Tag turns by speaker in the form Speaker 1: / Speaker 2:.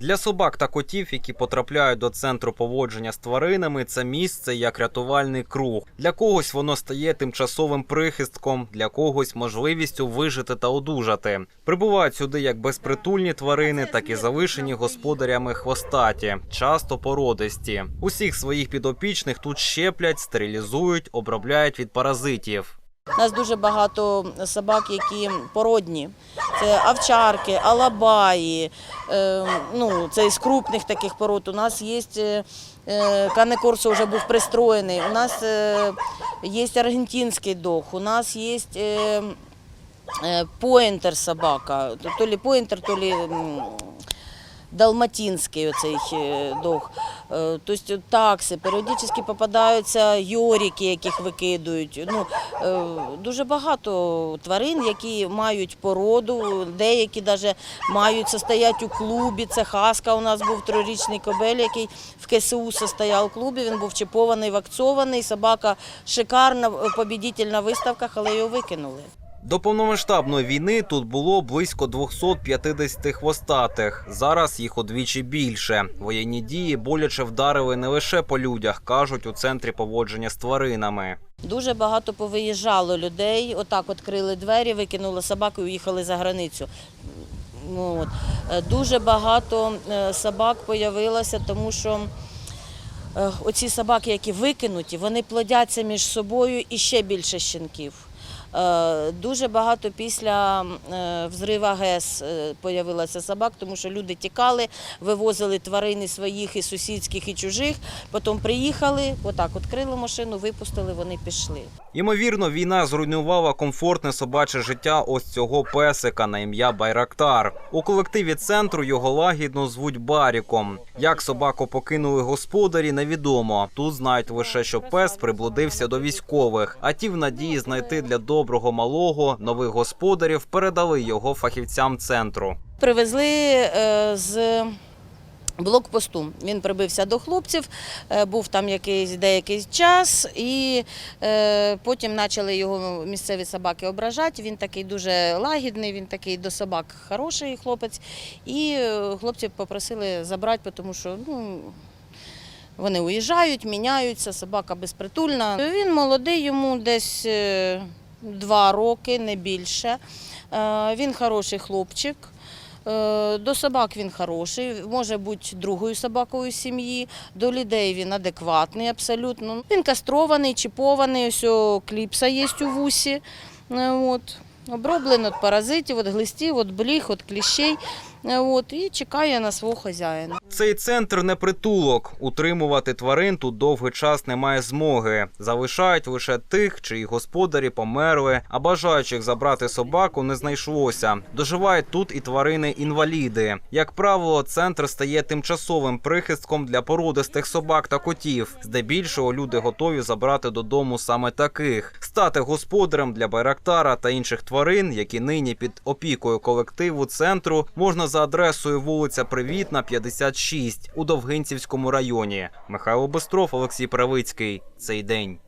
Speaker 1: Для собак та котів, які потрапляють до центру поводження з тваринами, це місце як рятувальний круг. Для когось воно стає тимчасовим прихистком, для когось можливістю вижити та одужати. Прибувають сюди як безпритульні тварини, так і залишені господарями хвостаті, часто породисті. Усіх своїх підопічних тут щеплять, стерилізують, обробляють від паразитів.
Speaker 2: У нас дуже багато собак, які породні. Це овчарки, алабаї, е, ну, це із крупних таких пород. У нас є е, е, вже був пристроєний, у нас е, є аргентинський дог, у нас є поінтер собака, то- лі поінтер, то лі далматинський оцей е, дог. Е, Тобто такси, періодично попадаються йорики, яких викидують. Ну, е, дуже багато тварин, які мають породу, деякі навіть мають состоять у клубі. Це хаска у нас був трирічний кобель, який в КСУ состояв у клубі. Він був чіпований, вакцований. Собака шикарна, побідітель на виставках, але його викинули.
Speaker 1: До повномасштабної війни тут було близько 250 хвостатих. Зараз їх удвічі більше. Воєнні дії боляче вдарили не лише по людях, кажуть у центрі поводження з тваринами.
Speaker 2: Дуже багато повиїжджало людей. Отак відкрили двері, викинули собаку і уїхали за границю. Ну, От. Е, Дуже багато е, собак появилося, тому що е, оці собаки, які викинуті, вони плодяться між собою і ще більше щенків. Е, Дуже багато після е, взрива ГЕС е, появилося собак, тому що люди тікали, вивозили тварини своїх і сусідських, і чужих. Потім приїхали, отак відкрили машину, випустили, вони пішли.
Speaker 1: Ймовірно, війна зруйнувала комфортне собаче життя ось цього песика на ім'я Байрактар. У колективі центру його лагідно звуть Баріком. Як собаку покинули господарі, невідомо. Тут знають лише, що пес приблудився до військових, а ті в надії знайти для доброго малого нових господарів передали його фахівцям центру.
Speaker 2: Привезли е, з блокпосту. Він прибився до хлопців, е, був там якийсь деякий час, і е, потім почали його місцеві собаки ображати. Він такий дуже лагідний, він такий до собак хороший хлопець. І е, хлопці попросили забрати, тому що ну, вони уїжджають, міняються, собака безпритульна. Він молодий, йому десь два роки, не більше. Е, Він хороший хлопчик. Е, До собак він хороший, може бути другою собакою сім'ї. До людей він адекватний абсолютно. Він кастрований, чіпований, ось кліпса є у вусі. Е, От. Оброблений від паразитів, від глистів, від бліг, від кліщей. Е, От. І чекає на свого хазяїна.
Speaker 1: Цей центр не притулок. Утримувати тварин тут довгий час немає змоги. Залишають лише тих, чиї господарі померли, а бажаючих забрати собаку не знайшлося. Доживають тут і тварини-інваліди. Як правило, центр стає тимчасовим прихистком для породистих собак та котів. Здебільшого люди готові забрати додому саме таких, стати господарем для байрактара та інших тварин, які нині під опікою колективу центру можна за адресою вулиця Привітна, 56 у Довгинцівському районі. Михайло Бестров, Олексій Правицький. Цей день.